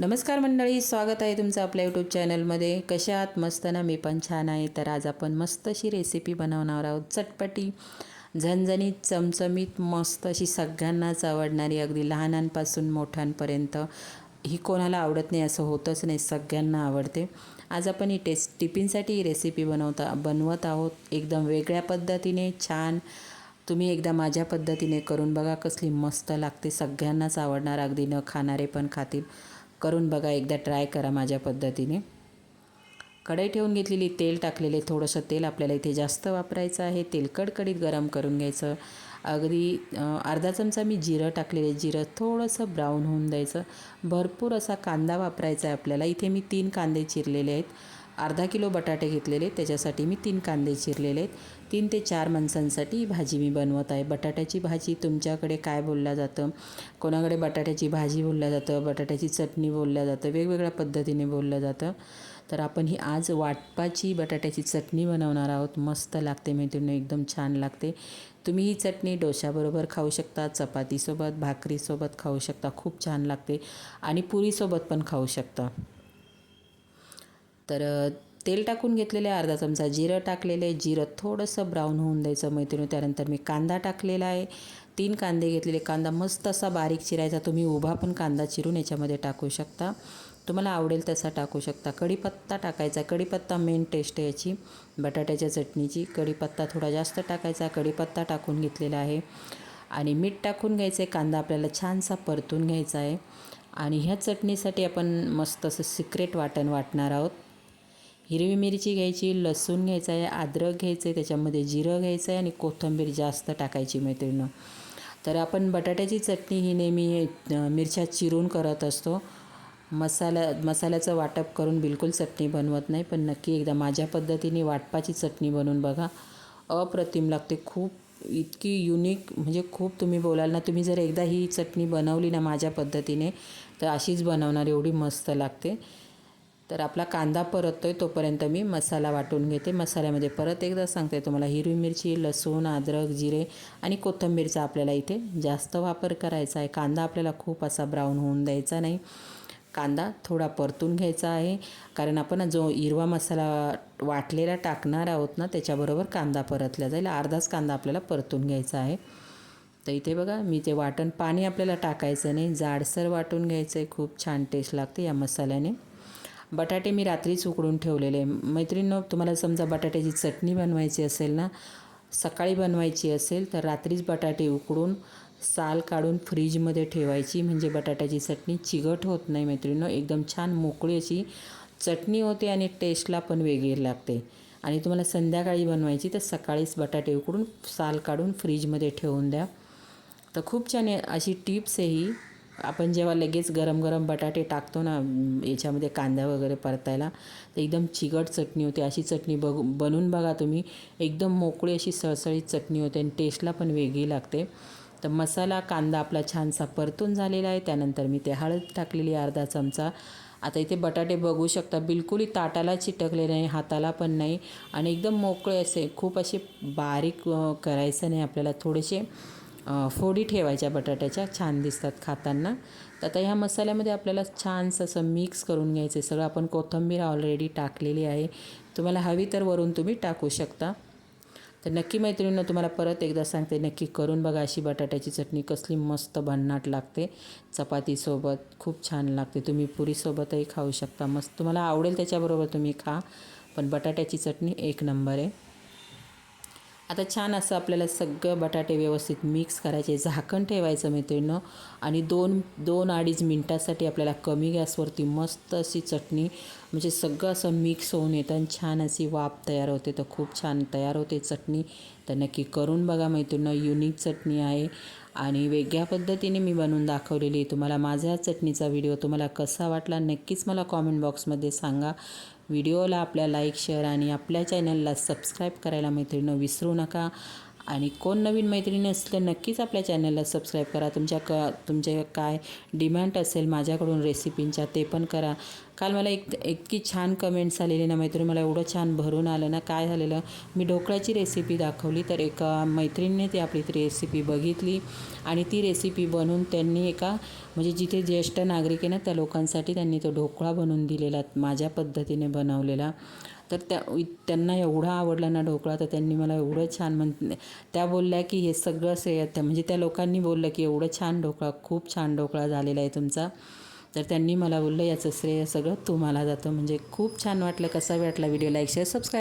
नमस्कार मंडळी स्वागत आहे तुमचं आपल्या यूट्यूब चॅनलमध्ये कशा आहात? मस्त ना? मी पण छान आहे. तर आज आपण मस्त अशी रेसिपी बनवणार आहोत. चटपटी झणझणीत चमचमीत मस्त अशी सगळ्यांनाच आवडणारी अगदी लहानांपासून मोठ्यांपर्यंत. ही कोणाला आवडत नाही असं होतच नाही सगळ्यांना आवडते. आज आपण ही टेस्ट टिफिनसाठी ही रेसिपी बनवता बनवत आहोत. एकदम वेगळ्या पद्धतीने छान. तुम्ही एकदा माझ्या पद्धतीने करून बघा कसली मस्त लागते. सगळ्यांनाच आवडणार अगदी न खाणारे पण खातील. करून बघा एकदा ट्राय करा माझ्या पद्धतीने. कढई ठेवून घेतलेली तेल टाकलेले थोडंसं तेल आपल्याला इथे जास्त वापरायचं आहे. तेल कडकडीत गरम करून घ्यायचं. अगदी अर्धा चमचा मी जिरं टाकलेले जिरं थोडंसं ब्राऊन होऊन द्यायचं. भरपूर असा कांदा वापरायचा आहे आपल्याला. इथे मी तीन कांदे चिरलेले आहेत. अर्धा किलो बटाटे घेतलेले त्याच्यासाठी मी तीन कांदे चिरलेले आहेत. तीन ते चार माणसांसाठी भाजी मी बनवत आहे. बटाट्याची भाजी तुमच्याकडे काय बोलल्या जातं? कोणाकडे बटाट्याची भाजी बोलल्या जातं? बटाट्याची चटणी बोलल्या जातं? वेगवेगळ्या पद्धतीने बोललं जातं. तर आपण ही आज वाटपाची बटाट्याची चटणी बनवणार आहोत. मस्त लागते मैत्रिणी एकदम छान लागते. तुम्ही ही चटणी डोशाबरोबर खाऊ शकता चपातीसोबत भाकरीसोबत खाऊ शकता. खूप छान लागते. आणि पुरीसोबत पण खाऊ शकता. तर तेल टाकून घेतलेले अर्धा चमचा जिरं टाकलेलं आहे जिरं थोडंसं ब्राऊन होऊन द्यायचं मैत्रिणी त्यानंतर मी कांदा टाकलेला आहे. तीन कांदे घेतलेले कांदा मस्त असा बारीक चिरायचा तुम्ही उभा पण कांदा चिरून याच्यामध्ये टाकू शकता. तुम्हाला आवडेल तसा टाकू शकता. कढीपत्ता टाकायचा कढीपत्ता मेन टेस्ट आहे याची. बटाट्याच्या चटणीची कढीपत्ता थोडा जास्त टाकायचा कढीपत्ता टाकून घेतलेला आहे. आणि मीठ टाकून घ्यायचं आहे कांदा आपल्याला छानसा परतून घ्यायचा आहे. आणि ह्या चटणीसाठी आपण मस्त असं सिक्रेट वाटण वाटणार आहोत. हिरवी मिरची घ्यायची लसूण घ्यायचा आहे अद्रक घ्यायचं आहे त्याच्यामध्ये जिरं घ्यायचं आहे आणि कोथिंबीर जास्त टाकायची मैत्रिणं तर आपण बटाट्याची चटणी ही नेहमी मिरच्या चिरून करत असतो. मसाला मसाल्याचं वाटप करून बिलकुल चटणी बनवत नाही पण नक्की एकदा माझ्या पद्धतीने वाटपाची चटणी बनवून बघा. अप्रतिम लागते. खूप इतकी युनिक म्हणजे खूप तुम्ही बोलाल ना तुम्ही जर एकदा ही चटणी बनवली ना माझ्या पद्धतीने तर अशीच बनवणार एवढी मस्त लागते. तर आपला कांदा परततो आहे तोपर्यंत मी मसाला वाटून घेते. मसाल्यामध्ये परत एकदा सांगते तुम्हाला हिरवी मिरची लसूण अद्रक जिरे आणि कोथिंबीरचा आपल्याला इथे जास्त वापर करायचा आहे. कांदा आपल्याला खूप असा ब्राऊन होऊन द्यायचा नाही. कांदा थोडा परतून घ्यायचा आहे. कारण आपण जो हिरवा मसाला वाटलेला टाकणार आहोत ना त्याच्याबरोबर कांदा परतला जाईल. अर्धाच कांदा आपल्याला परतून घ्यायचा आहे. तर इथे बघा मी ते वाटण पाणी आपल्याला टाकायचं नाही. जाडसर वाटून घ्यायचं आहे खूप छान टेस्ट लागते या मसाल्याने. बटाटे मी रात्रीच उकडून ठेवलेले. मैत्रिणीनं तुम्हाला समजा बटाट्याची चटणी बनवायची असेल ना सकाळी बनवायची असेल तर रात्रीच बटाटे उकडून साल काढून फ्रीजमध्ये ठेवायची. म्हणजे बटाट्याची चटणी चिगट होत नाही मैत्रिणीनं. एकदम छान मोकळी अशी चटणी होते आणि टेस्टला पण वेगळी लागते. आणि तुम्हाला संध्याकाळी बनवायची तर सकाळीच बटाटे उकडून साल काढून फ्रीजमध्ये ठेवून द्या. तर खूप छान अशी टिप्स आहे ही. आपण जेव्हा लगेच गरम गरम बटाटे टाकतो ना याच्यामध्ये कांदा वगैरे परतायला तर एकदम चिकट चटणी होते. अशी चटणी बघ बनवून बघा तुम्ही. एकदम मोकळी अशी सळसळीत चटणी होते आणि टेस्टला पण वेगळी लागते. तर मसाला कांदा आपला छानसा परतून झालेला आहे. त्यानंतर मी ते हळद टाकलेली अर्धा चमचा. आता इथे बटाटे बघू शकता बिलकुलही ताटाला चिटकले नाही हाताला पण नाही. आणि एकदम मोकळे असे खूप असे बारीक करायचं नाही आपल्याला. थोडेसे फोडी ठेवायच्या बटाट्याच्या छान दिसतात खाताना. तर आता ह्या मसाल्यामध्ये आपल्याला छानसं असं मिक्स करून घ्यायचं आहे सगळं आपण कोथिंबीर ऑलरेडी टाकलेली आहे. तुम्हाला हवी तर वरून तुम्ही टाकू शकता. तर नक्की मैत्रिणीनं तुम्हाला परत एकदा सांगते नक्की करून बघा अशी बटाट्याची चटणी कसली मस्त भन्नाट लागते. चपातीसोबत खूप छान लागते. तुम्ही पुरीसोबतही खाऊ शकता. मस्त तुम्हाला आवडेल त्याच्याबरोबर तुम्ही खा. पण बटाट्याची चटणी एक नंबर आहे. आता छान असं आपल्याला सगळं बटाटे व्यवस्थित मिक्स करायचे झाकण ठेवायचं मैत्रिणीनं आणि दोन दोन अडीच मिनटासाठी आपल्याला कमी गॅसवरती मस्त अशी चटणी म्हणजे सगळं असं मिक्स होऊन येतं आणि छान अशी वाफ तयार होते. तर खूप छान तयार होते चटणी. तर नक्की करून बघा मैत्रिणीनं युनिक चटणी आहे. आणि वेगळ्या पद्धतीने मी बनवून दाखवलेली तुम्हाला माझ्या चटणीचा व्हिडिओ तुम्हाला कसा वाटला नक्कीच मला कॉमेंट बॉक्समध्ये सांगा. व्हिडिओला आपल्या लाईक शेअर आणि आपल्या चॅनलला सबस्क्राईब करायला मैत्रिणीनं विसरू नका. आणि कोण नवीन मैत्रिणी असलं नक्कीच आपल्या चॅनलला सबस्क्राईब करा. तुमच्या क तुमच्या काय डिमांड असेल माझ्याकडून रेसिपींच्या ते पण करा. काल मला एक इतकी छान कमेंट्स आलेली ना मैत्रिणी मला एवढं छान भरून आलं ना काय झालेलं? मी ढोकळ्याची रेसिपी दाखवली तर एका मैत्रिणीने ती आपली ती रेसिपी बघितली आणि ती रेसिपी बनवून त्यांनी एका म्हणजे जिथे ज्येष्ठ नागरिक आहे ना त्या लोकांसाठी त्यांनी तो ढोकळा बनवून दिलेला माझ्या पद्धतीने बनवलेला. तर त्या त्यांना एवढा आवडला ना ढोकळा तर त्यांनी मला एवढं छान म्हण त्या बोलल्या की हे सगळं श्रेय त्या म्हणजे त्या लोकांनी बोललं की एवढं छान ढोकळा खूप छान ढोकळा झालेला आहे तुमचा. तर त्यांनी मला बोललं याचं श्रेय सगळं तुम्हाला जातं. म्हणजे खूप छान वाटलं कसा वाटला व्हिडिओ? Like share subscribe